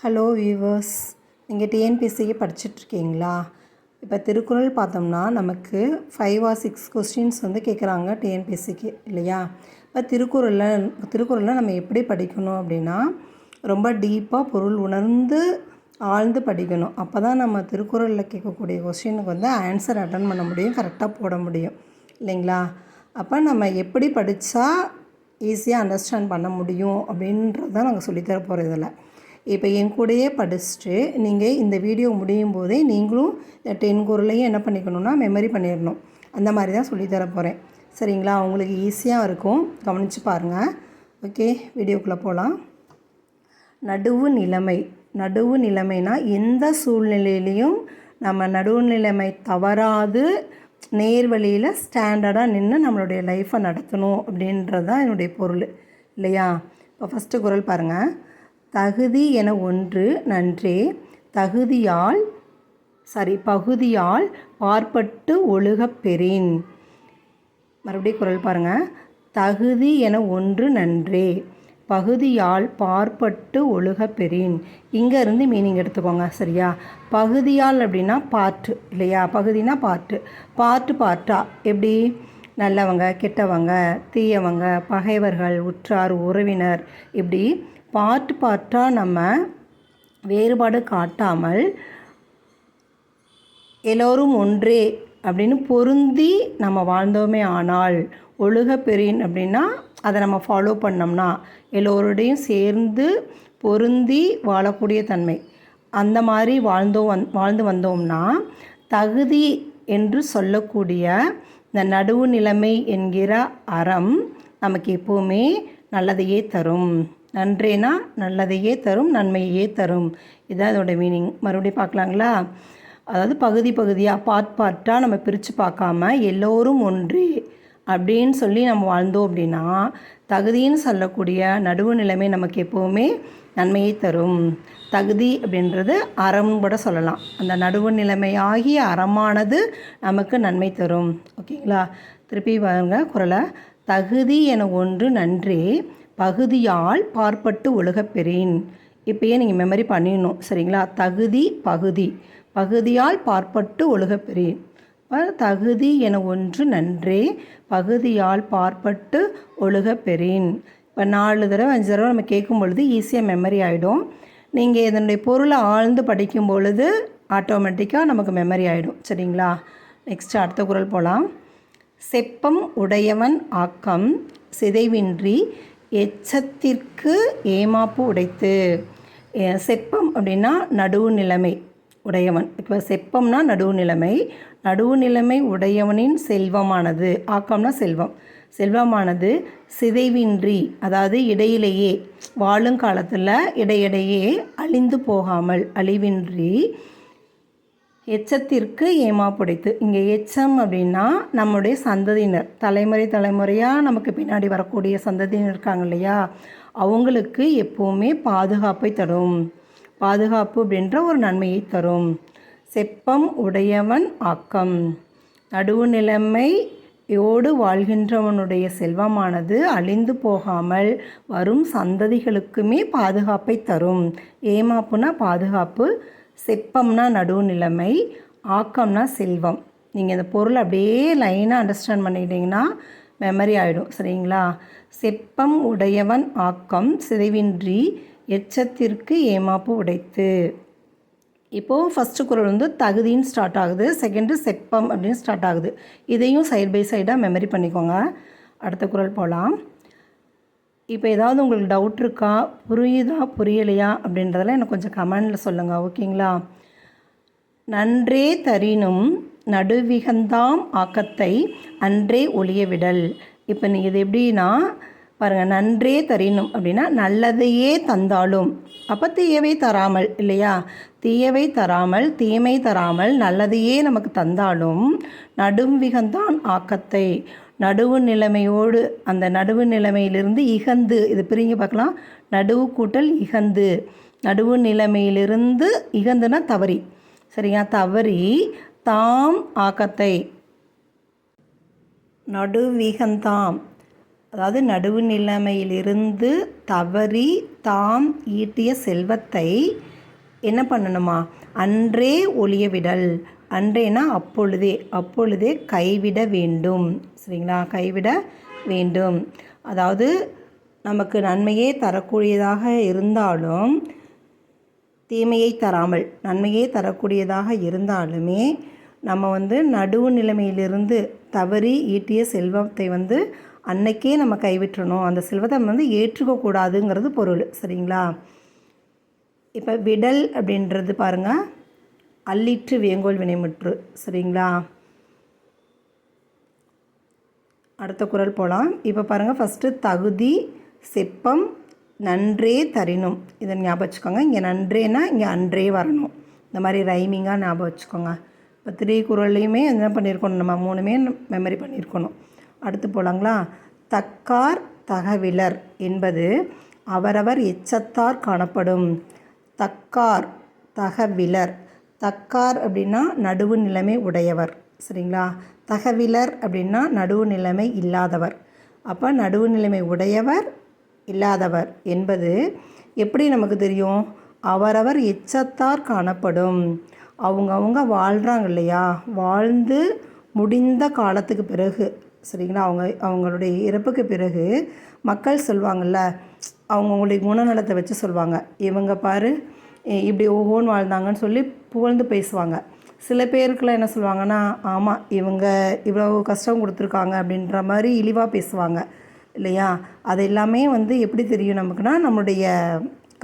Hello viewers நீங்கள் டிஎன்பிஎஸ்சிக்கு படிச்சிட்ருக்கீங்களா? இப்போ திருக்குறள் பார்த்தோம்னா நமக்கு ஃபைவ் ஆர் சிக்ஸ் கொஸ்டின்ஸ் வந்து கேட்குறாங்க டிஎன்பிஎஸ்சிக்கு இல்லையா? இப்போ திருக்குறளில் திருக்குறளில் நம்ம எப்படி படிக்கணும் அப்படின்னா ரொம்ப டீப்பாக பொருள் உணர்ந்து ஆழ்ந்து படிக்கணும். அப்போ தான் நம்ம திருக்குறளில் கேட்கக்கூடிய கொஸ்டினுக்கு வந்து ஆன்சர் அட்டன் பண்ண முடியும் கரெக்டாக போட முடியும் இல்லைங்களா? அப்போ நம்ம எப்படி படித்தா ஈஸியாக அண்டர்ஸ்டாண்ட் பண்ண முடியும் அப்படின்றது தான் நாங்கள் சொல்லித்தர போகிறதில்லை இப்போ என் கூடயே படிச்சுட்டு நீங்கள் இந்த வீடியோ முடியும் போதே நீங்களும் டென் குரலையும் என்ன பண்ணிக்கணும்னா மெமரி பண்ணிடணும். அந்த மாதிரி தான் சொல்லித்தர போகிறேன் சரிங்களா? உங்களுக்கு ஈஸியாக இருக்கும். கவனித்து பாருங்கள் ஓகே வீடியோக்குள்ளே போகலாம் நடுவு நிலைமை. நடுவு நிலைமைனா எந்த சூழ்நிலையிலையும் நம்ம நடுவு நிலைமை தவறாது நேர்வழியில் ஸ்டாண்டர்டாக நின்று நம்மளுடைய லைஃப்பை நடத்தணும் அப்படின்றது தான் என்னுடைய பொருள். இல்லையா? இப்போ ஃபஸ்ட்டு குரல் பாருங்கள் தகுதி என ஒன்று நன்றே. தகுதியால் சாரி பகுதியால் பார்ப்பட்டு ஒழுகப்பெறின் மறுபடியும் குரல் பாருங்கள் தகுதி என ஒன்று நன்றே. பகுதியால் பார்ப்பட்டு ஒழுக பெறின். இங்கே இருந்து மீனிங் எடுத்துக்கோங்க சரியா? பகுதியால் அப்படின்னா பாட்டு இல்லையா? பகுதினா பாட்டு பாட்டு பாட்டா எப்படி? நல்லவங்க கெட்டவங்க தீயவங்க பகைவர்கள் உற்றார் உறவினர் இப்படி பார்ட் பார்ட்டாக நம்ம வேறுபாடு காட்டாமல் எல்லோரும் ஒன்றே அப்படின்னு பொருந்தி நம்ம வாழ்ந்தோமே ஆனால் ஒழுக பெரியன் அப்படின்னா அதை நம்ம ஃபாலோ பண்ணோம்னா எல்லோருடையும் சேர்ந்து பொருந்தி வாழக்கூடிய தன்மை. அந்த மாதிரி வாழ்ந்தோம் வந் வாழ்ந்து வந்தோம்னா தகுதி என்று சொல்லக்கூடிய இந்த நடுவு நிலைமை என்கிற அறம் நமக்கு எப்போவுமே நல்லதையே தரும். நன்றேனா நல்லதையே தரும் நன்மையே தரும். இதுதான் அதோடய மீனிங் மறுபடியும் பார்க்கலாங்களா? அதாவது பகுதி பகுதியாக பார்ட் பார்ட்டாக நம்ம பிரித்து பார்க்காம எல்லோரும் ஒன்றே அப்படின்னு சொல்லி நம்ம வாழ்ந்தோம் அப்படின்னா தகுதின்னு சொல்லக்கூடிய நடுவு நிலைமை நமக்கு எப்போவுமே நன்மையை தரும். தகுதி அப்படின்றது அறம் கூட சொல்லலாம். அந்த நடுவு நிலைமையாகிய அறமானது நமக்கு நன்மை தரும். ஓகேங்களா? திருப்பி வாங்க குரலை. தகுதி என ஒன்று நன்றி பகுதியால் பார்ப்பட்டு ஒழுகப்பெறேன் இப்பயே நீங்கள் மெமரி பண்ணிடணும் சரிங்களா? தகுதி பகுதி. பகுதியால் பார்ப்பட்டு ஒழுகப்பெறேன் தகுதி என ஒன்று நன்றே பகுதியால் பார்ப்பட்டு ஒழுகப்பெறேன் இப்போ நாலு தடவை அஞ்சு தடவை நம்ம கேட்கும் பொழுது ஈஸியாக மெமரி ஆகிடும் நீங்கள் இதனுடைய பொருளை ஆழ்ந்து படிக்கும் பொழுது ஆட்டோமேட்டிக்காக நமக்கு மெமரி ஆகிடும் சரிங்களா? நெக்ஸ்ட் அடுத்த குரல் போகலாம் செப்பம் உடையவன் ஆக்கம் சிதைவின்றி எச்சத்திற்கு ஏமாப்பு உடைத்து செப்பம் அப்படின்னா நடுவு நிலைமை உடையவன். இப்போ செப்பம்னா நடுவு நிலைமை நடுவு நிலைமை உடையவனின் செல்வமானது. ஆக்கம்னா செல்வம். செல்வமானது சிதைவின்றி அதாவது இடையிலேயே வாழும் காலத்தில் இடையிடையே அழிந்து போகாமல் அழிவின்றி எச்சத்திற்கு ஏமாப்புடைத்து. இங்கே எச்சம் அப்படின்னா நம்முடைய சந்ததியினர். தலைமுறை தலைமுறையாக நமக்கு பின்னாடி வரக்கூடிய சந்ததியினர் இருக்காங்க இல்லையா? அவங்களுக்கு எப்போவுமே பாதுகாப்பை தரும். பாதுகாப்பு அப்படின்ற ஒரு நன்மையை தரும். செப்பம் உடையவன் ஆக்கம். நடுவு நிலைமையோடு வாழ்கின்றவனுடைய செல்வமானது அழிந்து போகாமல் வரும் சந்ததிகளுக்குமே பாதுகாப்பை தரும். ஏமாப்புனா பாதுகாப்பு செப்பம்னா நடுவு நிலைமை ஆக்கம்னா செல்வம். நீங்கள் இந்த பொருள் அப்படியே லைனாக அண்டர்ஸ்டாண்ட் பண்ணிக்கிட்டிங்கன்னா மெமரி ஆகிடும் சரிங்களா? செப்பம் உடையவன் ஆக்கம் சிதைவின்றி எச்சத்திற்கு ஏமாப்பு உடைத்து. இப்போது ஃபஸ்ட்டு குரல் வந்து தகுதின்னு ஸ்டார்ட் ஆகுது செகண்டு செப்பம் அப்படின்னு ஸ்டார்ட் ஆகுது. இதையும் சைட் பை சைடாக மெமரி பண்ணிக்கோங்க. அடுத்த குரல் போகலாம் இப்போ ஏதாவது உங்களுக்கு டவுட் இருக்கா? புரியுதா? புரியலையா? அப்படின்றதெல்லாம் எனக்கு கொஞ்சம் கமெண்டில் சொல்லுங்கள் ஓகேங்களா நன்றே தரினும் நடுவிகந்தாம் ஆக்கத்தை அன்றே ஒளிய விடல். இப்போ நீங்கள் இது எப்படின்னா பாருங்கள் நன்றே தரினும் அப்படின்னா நல்லதையே தந்தாலும். அப்போ தீயவை தராமல் இல்லையா? தீயவை தராமல் தீமை தராமல் நல்லதையே நமக்கு தந்தாலும் நடும் விகந்தான் ஆக்கத்தை. நடுவு நிலைமையோடு அந்த நடுவு நிலைமையிலிருந்து இகந்து இது பிரிங்க பார்க்கலாம். நடுவு கூட்டல் இகந்து. நடுவு நிலைமையிலிருந்து இகந்துனா தவறி. சரியா? தவறி தாம் ஆக்கத்தை. நடுவிகந்தாம். அதாவது நடுவு நிலைமையிலிருந்து தவறி தாம் ஈட்டிய செல்வத்தை என்ன பண்ணணுமா? அன்றே ஒளிய விடல் அன்றேனா அப்பொழுதே அப்பொழுதே கைவிட வேண்டும். சரிங்களா? கைவிட வேண்டும். அதாவது நமக்கு நன்மையே தரக்கூடியதாக இருந்தாலும் தீமையை தராமல் நன்மையே தரக்கூடியதாக இருந்தாலுமே நம்ம வந்து நடுவு நிலைமையிலிருந்து தவறி ஈட்டிய செல்வத்தை வந்து அன்னைக்கே நம்ம கைவிட்டுறணும். அந்த செல்வத்தை நம்ம வந்து ஏற்றுக்கக்கூடாதுங்கிறது பொருள். சரிங்களா? இப்போ விடல் அப்படின்றது பாருங்கள் அள்ளிற்று வேங்கோல் வினைமுற்று சரிங்களா? அடுத்த குரல் போகலாம் இப்போ பாருங்கள் ஃபஸ்ட்டு தகுதி செப்பம் நன்றே தரினும். இதை ஞாபகம் வச்சுக்கோங்க. இங்கே நன்றேனா இங்கே அன்றே வரணும். இந்த மாதிரி ரைமிங்காக ஞாபகம் வச்சுக்கோங்க. இப்போ த்ரீ குரல்லையுமே என்ன பண்ணியிருக்கணும் நம்ம மூணுமே மெமரி பண்ணியிருக்கணும் அடுத்து போகலாங்களா தக்கார் தகவிலர் என்பது அவரவர் எச்சத்தார் காணப்படும். தக்கார் தகவிலர். தக்கார் அப்படின்னா நடுவு நிலைமை உடையவர் சரிங்களா? தகவிலர் அப்படின்னா நடுவு நிலைமை இல்லாதவர். அப்போ நடுவு நிலைமை உடையவர் இல்லாதவர் என்பது எப்படி நமக்கு தெரியும்? அவரவர் எச்சத்தார் காணப்படும். அவங்கவுங்க வாழ்கிறாங்க இல்லையா? வாழ்ந்து முடிந்த காலத்துக்கு பிறகு சரிங்களா? அவங்க அவங்களுடைய இறப்புக்கு பிறகு மக்கள் சொல்லுவாங்கள்ல அவங்கவுங்களுடைய குணநலத்தை வச்சு சொல்லுவாங்க இவங்க பாரு இப்படி ஒவ்வொன்று வாழ்ந்தாங்கன்னு சொல்லி புகழ்ந்து பேசுவாங்க. சில பேருக்குலாம் என்ன சொல்லுவாங்கன்னா ஆமாம் இவங்க இவ்வளோ கஷ்டம் கொடுத்துருக்காங்க அப்படின்ற மாதிரி இழிவாக பேசுவாங்க. இல்லையா? அது எல்லாமே வந்து எப்படி தெரியும் நமக்குன்னா நம்மளுடைய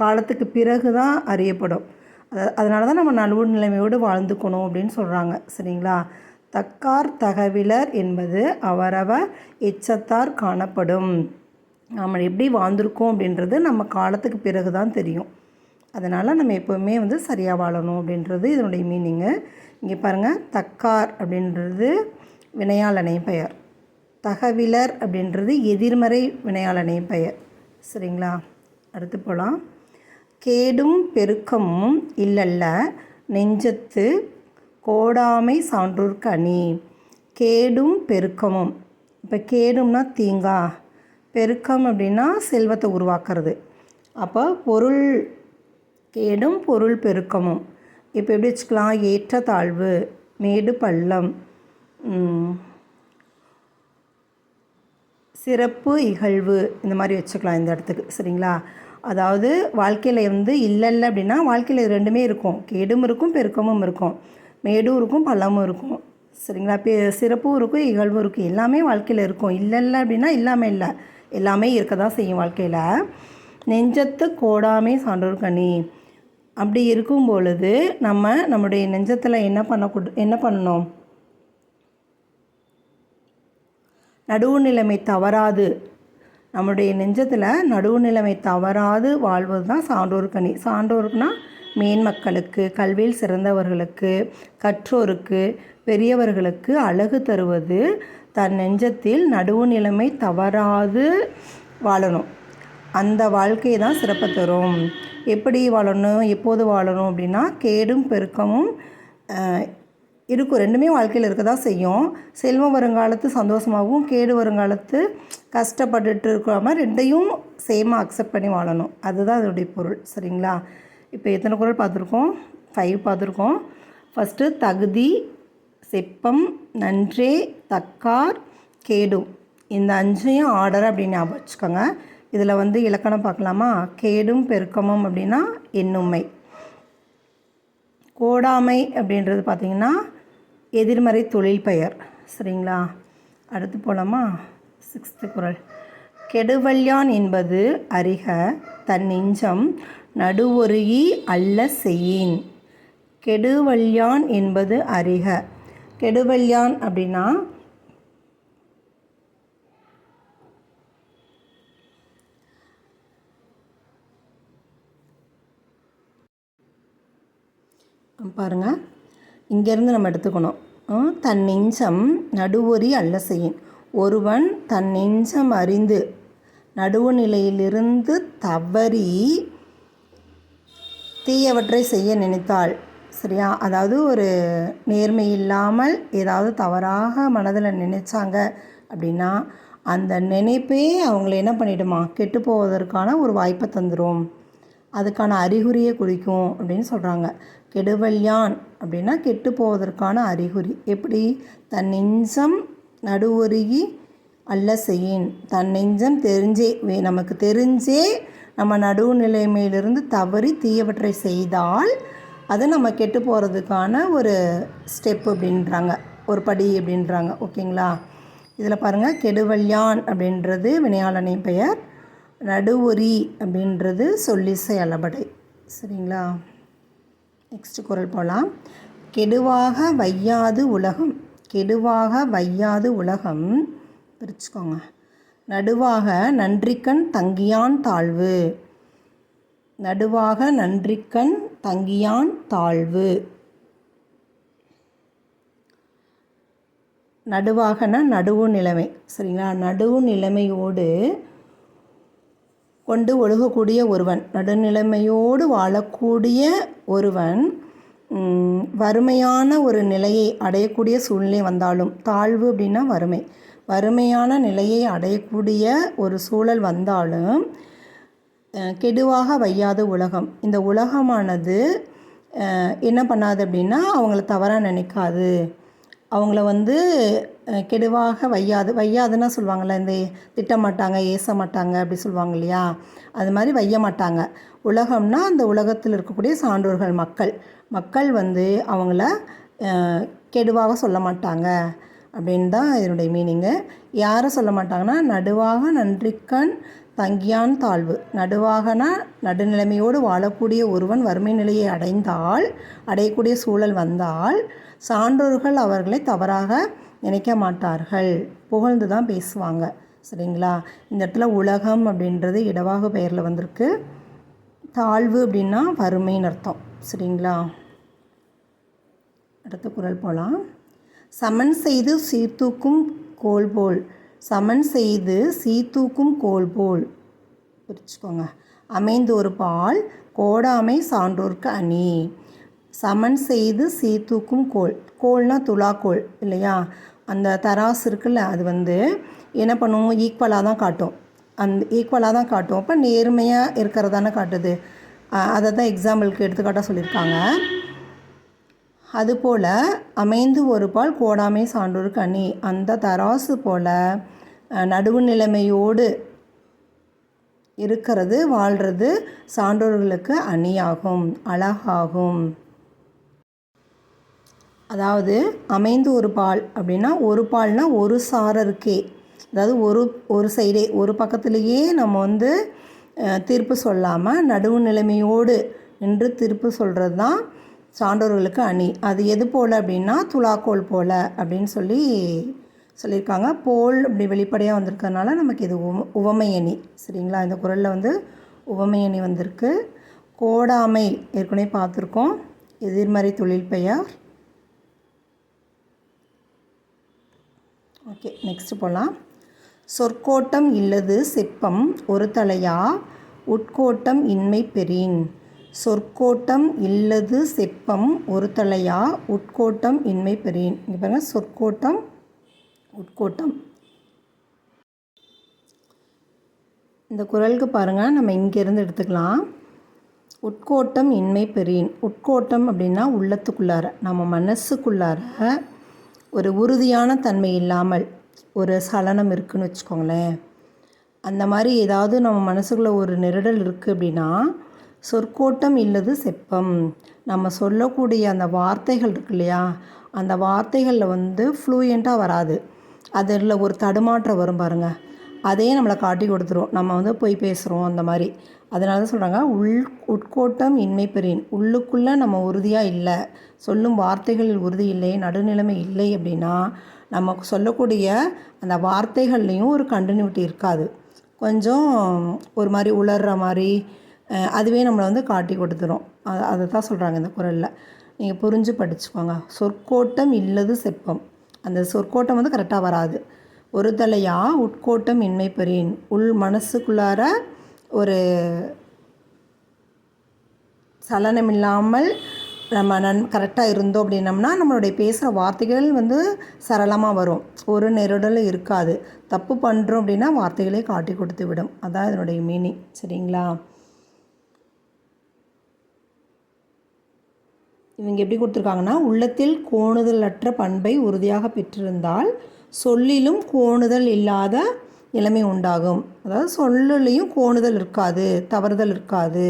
காலத்துக்கு பிறகு தான் அறியப்படும். அத அதனால தான் நம்ம நல்வு நிலைமையோடு வாழ்ந்துக்கணும் அப்படின்னு சொல்கிறாங்க சரிங்களா? தக்கார் தகவிலர் என்பது அவரவர் எச்சத்தார் காணப்படும். நம்ம எப்படி வாழ்ந்திருக்கோம் அப்படின்றது நம்ம காலத்துக்கு பிறகு தான் தெரியும். அதனால் நம்ம எப்போவுமே வந்து சரியாக வாழணும் அப்படின்றது இதனுடைய மீனிங்கு. இங்கே பாருங்கள் தக்கார் அப்படின்றது வினையாளனை பெயர். தகவிலர் அப்படின்றது எதிர்மறை வினையாளனை பெயர். சரிங்களா? அடுத்து போகலாம் கேடும் பெருக்கமும் இல்லல்ல நெஞ்சத்து கோடாமை சான்றோர்க்கு அணி. கேடும் பெருக்கமும். இப்போ கேடும்னா தீங்கா. பெருக்கம் அப்படின்னா செல்வத்தை உருவாக்குறது. அப்போ பொருள் கேடும் பொருள் பெருக்கமும். இப்போ எப்படி வச்சுக்கலாம்? ஏற்றத்தாழ்வு மேடு பள்ளம் சிறப்பு இகழ்வு இந்த மாதிரி வச்சுக்கலாம் இந்த இடத்துக்கு. சரிங்களா? அதாவது வாழ்க்கையில் வந்து இல்லை இல்லை அப்படின்னா வாழ்க்கையில் இது ரெண்டுமே இருக்கும். கேடும் இருக்கும் பெருக்கமும் இருக்கும். மேடும் இருக்கும் பள்ளமும் இருக்கும். சரிங்களா? பெ சிறப்பும் இருக்கும் இகழ்வும் இருக்கும். எல்லாமே வாழ்க்கையில் இருக்கும். இல்லை இல்லை அப்படின்னா இல்லாமல் இல்லை. எல்லாமே இருக்க தான் செய்யும் வாழ்க்கையில். நெஞ்சத்து கோடாமை சான்றோர் கனி. அப்படி இருக்கும் பொழுது நம்ம நம்முடைய நெஞ்சத்தில் என்ன பண்ணக்கூட என்ன பண்ணணும்? நடுவு நிலைமை தவறாது. நம்முடைய நெஞ்சத்தில் நடுவு நிலைமை தவறாது வாழ்வது தான் சான்றோர் கனி. சான்றோருக்குனா மேன்மக்களுக்கு கல்வியில் சிறந்தவர்களுக்கு கற்றோருக்கு பெரியவர்களுக்கு அழகு தருவது தன் நெஞ்சத்தில் நடுவு நிலைமை தவறாது வாழணும். அந்த வாழ்க்கையை தான் சிறப்பு தரும். எப்படி வாழணும் எப்போது வாழணும் அப்படின்னா கேடும் பெருக்கமும் இருக்கும். ரெண்டுமே வாழ்க்கையில் இருக்க தான் செய்யும். செல்வம் வருங்காலத்து சந்தோஷமாகவும் கேடு வருங்காலத்து கஷ்டப்பட்டுட்டு இருக்காமல் ரெண்டையும் சேமாக அக்செப்ட் பண்ணி வாழணும். அதுதான் அதோடைய பொருள். சரிங்களா? இப்போ எத்தனை குரல் பார்த்துருக்கோம்? ஃபைவ் பார்த்துருக்கோம். ஃபஸ்ட்டு தகுதி செப்பம் நன்றே தக்கார் கேடும். இந்த அஞ்சையும் ஆர்டர் அப்படின்னு ஞாபகம் வச்சுக்கோங்க. இதில் வந்து இலக்கணம் பார்க்கலாமா? கேடும் பெருக்கமும் அப்படின்னா எண்ணுமை. கோடாமை அப்படின்றது பார்த்திங்கன்னா எதிர்மறை தொழில் பெயர். சரிங்களா? அடுத்து போகலாமா சிக்ஸ்த்து குரல். கெடுவல்யான் என்பது அறிக தன் நெஞ்சம் நடுவொருகி அல்ல செய்யின். கெடுவல்யான் என்பது அறிக. கெடுவல்யான் அப்படின்னா பாருங்க. இங்கேருந்து நம்ம எடுத்துக்கணும். தன் நெஞ்சம் நடுவொரி அல்ல செய்யும் ஒருவன் தன் நெஞ்சம் அறிந்து நடுவு நிலையிலிருந்து தவறி தீயவற்றை செய்ய நினைத்தாள். சரியா? அதாவது ஒரு நேர்மை இல்லாமல் ஏதாவது தவறாக மனதில் நினைச்சாங்க அப்படின்னா அந்த நினைப்பே அவங்கள என்ன பண்ணிடுமா? கெட்டு போவதற்கான ஒரு வாய்ப்பை தந்துடும் அதுக்கான அறிகுறியை குறிக்கும் அப்படின்னு சொல்கிறாங்க கெடுவல்யான் அப்படின்னா கெட்டு போவதற்கான அறிகுறி. எப்படி? தன் நெஞ்சம் நடுவருகி அல்ல செய்யின். தன் நெஞ்சம் தெரிஞ்சே வே- நமக்கு தெரிஞ்சே நம்ம நடுவு நிலைமையிலிருந்து தவறி தீயவற்றை செய்தால் அது நம்ம கெட்டு போகிறதுக்கான ஒரு ஸ்டெப் அப்படின்றாங்க. ஒரு படி அப்படின்றாங்க. ஓகேங்களா? இதில் பாருங்கள் கெடுவல்யான் அப்படின்றது வினையாளனை பெயர். நடுவொரி அப்படின்றது சொல்லிசை அளபடை. சரிங்களா? நெக்ஸ்ட் குரல் போகலாம் கெடுவாக வையாது உலகம். கெடுவாக வையாது உலகம். பிரிச்சுக்கோங்க. நடுவாக நன்றிக்கண் தங்கியான் தாழ்வு. நடுவாக நன்றிக்கண் தங்கியான் தாழ்வு. நடுவாகனா நடுவு நிலைமை. சரிங்களா? நடுவு நிலைமையோடு கொண்டு ஒழுகக்கூடிய ஒருவன் நடுநிலைமையோடு வாழக்கூடிய ஒருவன் வறுமையான ஒரு நிலையை அடையக்கூடிய சூழ்நிலை வந்தாலும் தாழ்வு அப்படின்னா வறுமை. வறுமையான நிலையை அடையக்கூடிய ஒரு சூழல் வந்தாலும் கெடுவாக வையாத உலகம். இந்த உலகமானது என்ன பண்ணாது அப்படின்னா அவங்கள தவறாக நினைக்காது. அவங்கள வந்து கெடுவாக வையாது. வையாதுன்னா சொல்லுவாங்கள்ல இந்த திட்ட மாட்டாங்க ஏச மாட்டாங்க அப்படி சொல்லுவாங்க இல்லையா? அது மாதிரி வைய மாட்டாங்க. உலகம்னா அந்த உலகத்தில் இருக்கக்கூடிய சான்றோர்கள் மக்கள். மக்கள் வந்து அவங்கள கெடுவாக சொல்ல மாட்டாங்க அப்படின்னு தான் இதனுடைய மீனிங்கு. யாரை சொல்ல மாட்டாங்கன்னா நடுவாக நன்றிக்கண் தங்கியான் தாழ்வு. நடுவாகனா நடுநிலைமையோடு வாழக்கூடிய ஒருவன் வறுமை நிலையை அடைந்தால் அடையக்கூடிய சூழல் வந்தால் சான்றோர்கள் அவர்களை தவறாக நினைக்க மாட்டார்கள். புகழ்ந்து தான் பேசுவாங்க. சரிங்களா? இந்த இடத்துல உலகம் அப்படின்றது இடவாக பெயரில் வந்திருக்கு. தாழ்வு அப்படின்னா வறுமைன்னு அர்த்தம். சரிங்களா? அடுத்த குரல் போகலாம் சமன் செய்து சீர்தூக்கும் கோல் போல். சமன் செய்து சீர்தூக்கும் கோல் போல். பிரிச்சுக்கோங்க. அமைந்து ஒரு பால் கோடாமை சான்றோர்க்கு அணி. சமன் செய்து சீர்தூக்கும் கோல். கோல்னா துலாக்கோல் இல்லையா? அந்த தராசு இருக்குல்ல அது வந்து என்ன பண்ணுவோம் ஈக்குவலாக தான் காட்டும். அந்த ஈக்குவலாக தான் காட்டும். அப்போ நேர்மையாக இருக்கிறதானே காட்டுது. அதை தான் எக்ஸாம்பிளுக்கு எடுத்துக்காட்டாக சொல்லியிருக்காங்க. அதுபோல் அமைந்து ஒரு பால் கோடாமை சான்றோருக்கு அணி அந்த தராசு போல் நடுவு நிலைமையோடு இருக்கிறது வாழ்கிறது சான்றோர்களுக்கு அணியாகும் அழகாகும். அதாவது அமைந்து ஒரு பால் அப்படின்னா ஒரு பால்னா ஒரு சாரருக்கே. அதாவது ஒரு ஒரு சைடே ஒரு பக்கத்துலேயே நம்ம வந்து தீர்ப்பு சொல்லாமல் நடுவு நிலைமையோடு நின்று தீர்ப்பு சொல்கிறது தான் சான்றோர்களுக்கு அணி. அது எது போல் அப்படின்னா துலாக்கோல் போல் அப்படின்னு சொல்லி சொல்லியிருக்காங்க. போல் அப்படி வெளிப்படையாக வந்திருக்கறனால நமக்கு இது உவ உவமை அணி. சரிங்களா? இந்த குரலில் வந்து உவமை அணி வந்திருக்கு. கோடாமை ஏற்கனவே பார்த்துருக்கோம். எதிர்மறை தொழில் பெயர். ஓகே நெக்ஸ்ட் போகலாம் சொற்கோட்டம் இல்லது செப்பம் ஒரு தலையா? உட்கோட்டம் இன்மை பெறின். சொற்கோட்டம் இல்லது செப்பம் ஒரு தலையா? உட்கோட்டம் இன்மை பெறின். இங்கே பாருங்கள் சொற்கோட்டம் உட்கோட்டம். இந்த குரலுக்கு பாருங்கள் நம்ம இங்கேருந்து எடுத்துக்கலாம். உட்கோட்டம் இன்மை பெறின். உட்கோட்டம் அப்படின்னா உள்ளத்துக்குள்ளார நம்ம மனசுக்குள்ளார ஒரு உறுதியான தன்மை இல்லாமல் ஒரு சலனம் இருக்குன்னு வச்சுக்கோங்களேன். அந்த மாதிரி ஏதாவது நம்ம மனசுக்குள்ளே ஒரு நெருடல் இருக்குது அப்படின்னா சொற்கோட்டம் இல்லது செப்பம். நம்ம சொல்லக்கூடிய அந்த வார்த்தைகள் இருக்கு இல்லையா அந்த வார்த்தைகளில் வந்து ஃப்ளூயண்ட்டாக வராது. அதில் ஒரு தடுமாற்றம் வரும் பாருங்கள் அதே நம்மளை காட்டி கொடுத்துரும். நம்ம வந்து போய் பேசுகிறோம் அந்த மாதிரி. அதனால தான் சொல்கிறாங்க உள் உட்கோட்டம் இன்மை பெறின். உள்ளுக்குள்ளே நம்ம உறுதியாக இல்லை. சொல்லும் வார்த்தைகளில் உறுதி இல்லை நடுநிலைமை இல்லை அப்படின்னா நம்ம சொல்லக்கூடிய அந்த வார்த்தைகள்லேயும் ஒரு கண்டினியூட்டி இருக்காது. கொஞ்சம் ஒரு மாதிரி உளர்ற மாதிரி அதுவே நம்மளை வந்து காட்டி கொடுத்துரும். அதை அதை தான் சொல்கிறாங்க இந்த குரலில். நீங்கள் புரிஞ்சு படிச்சுக்கோங்க. சொற்கோட்டம் இல்லது செப்பம். அந்த சொற்கோட்டம் வந்து கரெக்டாக வராது. ஒரு தலையா உட்கோட்டம் இன்மை பெறேன். உள் மனசுக்குள்ளார ஒரு சலனமில்லாமல் நம்ம நன் கரெக்டாக இருந்தோம் அப்படின்னம்னா நம்மளுடைய பேசுகிற வார்த்தைகள் வந்து சரளமாக வரும். ஒரு நெருடல் இருக்காது. தப்பு பண்ணுறோம் அப்படின்னா வார்த்தைகளே காட்டி கொடுத்து விடும். அதான் இதனுடைய மீனிங் சரிங்களா? இவங்க எப்படி கொடுத்துருக்காங்கன்னா உள்ளத்தில் கோணுதலற்ற பண்பை உறுதியாக பெற்றிருந்தால் சொல்லிலும் கோணுதல் இல்லாத நிலைமை உண்டாகும். அதாவது சொல்லுலேயும் கோணுதல் இருக்காது தவறுதல் இருக்காது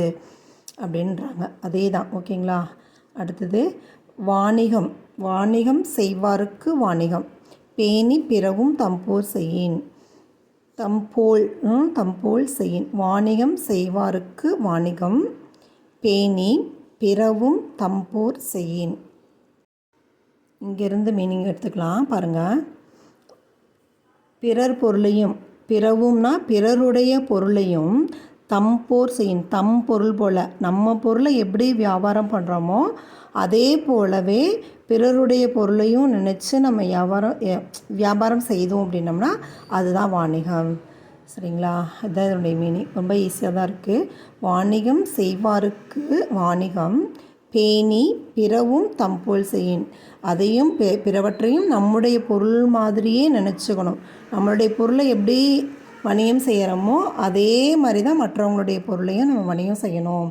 அப்படின்றாங்க. அதே தான் ஓகேங்களா? அடுத்தது வாணிகம். வாணிகம் செய்வாருக்கு வாணிகம். பேணி பிறவும் தம்போர் செய்யின். தம்போல் ம், தம்போல் செய்யின். வாணிகம் செய்வாருக்கு வாணிகம். பேணி பிறவும் தம்போர் செய்யின். இங்கேருந்து மீனிங் எடுத்துக்கலாம் பாருங்கள் பிறர் பொருளையும் பிறவும்னா பிறருடைய பொருளையும் தம் போர் செய்யும் தம் பொருள் போல். நம்ம பொருளை எப்படி வியாபாரம் பண்ணுறோமோ அதே போலவே பிறருடைய பொருளையும் நினச்சி நம்ம வியாபாரம் வியாபாரம் செய்தோம் அப்படின்னம்னா அதுதான் வாணிகம். சரிங்களா? இதான் இதனுடைய மீனிங் ரொம்ப ஈஸியாக தான் இருக்குது வாணிகம் செய்வாருக்கு வாணிகம். பேணி பிறவும் தம்போல் செய்யின். அதையும் பிறவற்றையும் நம்முடைய பொருள் மாதிரியே நினச்சிக்கணும். நம்மளுடைய பொருளை எப்படி வணிகம் செய்கிறோமோ அதே மாதிரி தான் மற்றவங்களுடைய பொருளையும் நம்ம வணிகம் செய்யணும்.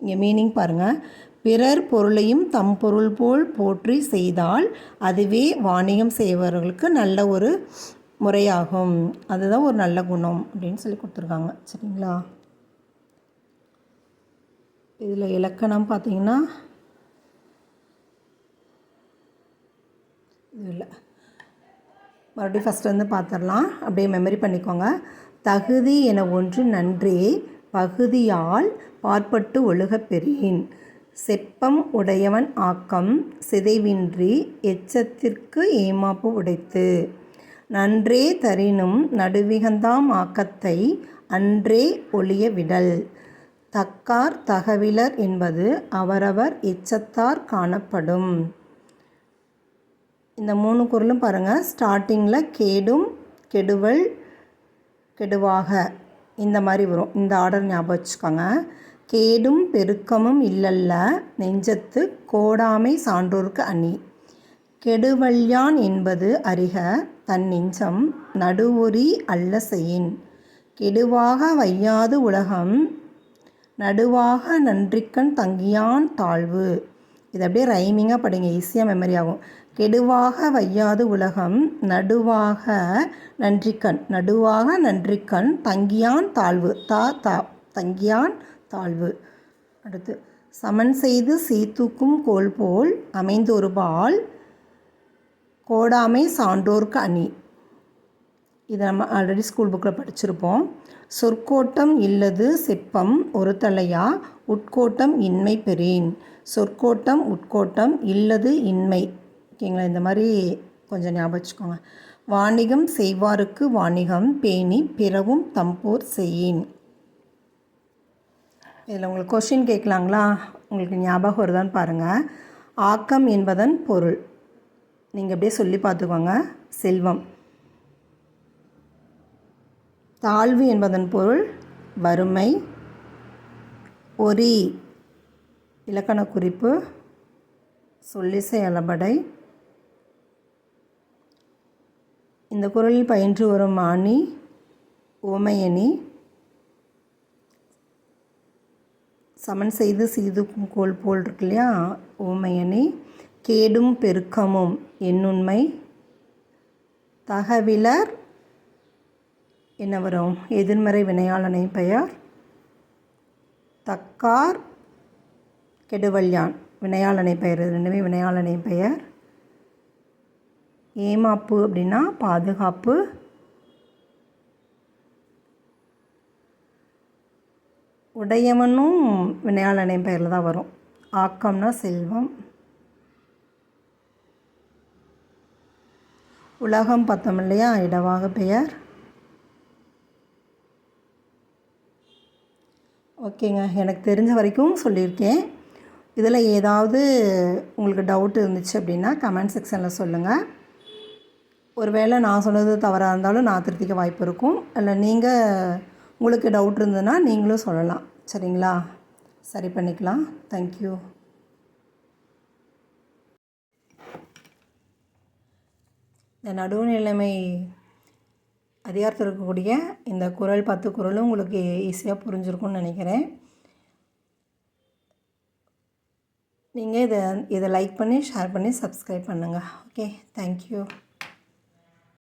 இங்கே மீனிங் பாருங்கள் பிறர் பொருளையும் தம் பொருள் போல் போற்றி செய்தால் அதுவே வாணிகம் செய்பவர்களுக்கு நல்ல ஒரு முறையாகும். அதுதான் ஒரு நல்ல குணம் அப்படின்னு சொல்லி கொடுத்துருக்காங்க. சரிங்களா? இதில் இலக்கணம் பார்த்தீங்கன்னா இது இல்லை. மறுபடியும் ஃபஸ்ட்டு வந்து பார்த்துடலாம். அப்படியே மெமரி பண்ணிக்கோங்க. தகுதி என ஒன்று நன்றே பகுதியால் பார்ப்பட்டு ஒழுகப் பெறின். செப்பம் உடையவன் ஆக்கம் சிதைவின்றி எச்சத்திற்கு ஏமாப்பு உடைத்து. நன்றே தரினும் நடுவிகந்தாம் ஆக்கத்தை அன்றே ஒளிய விடல். தக்கார் தகவிலர் என்பது அவரவர் எச்சத்தார் காணப்படும். இந்த மூணு குரலும் பாருங்கள் ஸ்டார்டிங்கில் கேடும் கெடுவல் கெடுவாக. இந்த மாதிரி வரும். இந்த ஆர்டர் ஞாபகம் வச்சுக்கோங்க. கேடும் பெருக்கமும் இல்லல்ல. நெஞ்சத்து கோடாமை சான்றோர்க்கு அணி. கெடுவல்யான் என்பது அறிக தன் நெஞ்சம் நடுவொறி அல்ல செய்யின். கெடுவாக வையாது உலகம் நடுவாக நன்றிக்கண் தங்கியான் தாழ்வு. இது அப்படியே ரைமிங்காக படிங்க ஈஸியாக மெமரி ஆகும். கெடுவாக வையாது உலகம் நடுவாக நன்றிக்கண் நடுவாக நன்றிக்கண் தங்கியான் தாழ்வு. தா தா தங்கியான் தாழ்வு. அடுத்து சமன் செய்து சீத்தூக்கும் கோல் போல் அமைந்தொருபால் கோடாமை சான்றோர்க்கு அணி. இதை நம்ம ஆல்ரெடி ஸ்கூல் புக்கில் படிச்சிருப்போம். சொற்கோட்டம் இல்லது செப்பம் ஒரு தலையா உட்கோட்டம் இன்மை பெறேன். சொற்கோட்டம் உட்கோட்டம் இல்லது இன்மை. ஓகேங்களா? இந்த மாதிரி கொஞ்சம் ஞாபகம் வச்சுக்கோங்க. வாணிகம் செய்வாருக்கு வாணிகம் பேணி பிறவும் தம்போர் செய்யின். இதில் உங்களுக்கு கொஷின் கேட்கலாங்களா? உங்களுக்கு ஞாபகம் வருதான்னு பாருங்கள் ஆக்கம் என்பதன் பொருள். நீங்கள் அப்படியே சொல்லி பார்த்துக்கோங்க. செல்வம். தாழ்வு என்பதன் பொருள் வறுமை. ஒரி இலக்கண குறிப்பு. சொல்லிசை அளபடை. இந்த குரலில் பயின்று வரும் ஆணி ஓமையணி சமன் செய்து சீதுக்கும் கோல் போல் இருக்கு இல்லையா ஓமையணி கேடும் பெருக்கமும் என்னுண்மை. தகவிலர் என்ன வரும் எதிர்மறை வினையாளனை பெயர் தக்கார் கெடுவல்யான். வினையாளனை பெயர் ரெண்டுமே வினையாளனை பெயர். ஏமாப்பு அப்படின்னா பாதுகாப்பு. உடையவனும் வினையாளனை பெயரில் தான் வரும். ஆக்கம்னா செல்வம். உலகம் பார்த்தோம் இல்லையா? இடவாக பெயர். ஓகேங்க. எனக்கு தெரிஞ்ச வரைக்கும் சொல்லியிருக்கேன். இதில் ஏதாவது உங்களுக்கு டவுட் இருந்துச்சு அப்படின்னா கமெண்ட் செக்ஷனில் சொல்லுங்கள் ஒருவேளை நான் சொன்னது தவறாக இருந்தாலும் நான் திருத்திக்க வாய்ப்பு இருக்கும். இல்லை நீங்கள் உங்களுக்கு டவுட் இருந்ததுன்னா நீங்களும் சொல்லலாம். சரிங்களா? சரி பண்ணிக்கலாம். தேங்க்யூ இந்த நடுநிலைமை அதிகாரத்தில் இருக்கக்கூடிய இந்த குரல் பத்து குரலும் உங்களுக்கு ஈஸியாக புரிஞ்சிருக்கும்னு நினைக்கிறேன். நீங்கள் இதை இதை லைக் பண்ணி ஷேர் பண்ணி சப்ஸ்கிரைப் பண்ணுங்கள் ஓகே தேங்க்யூ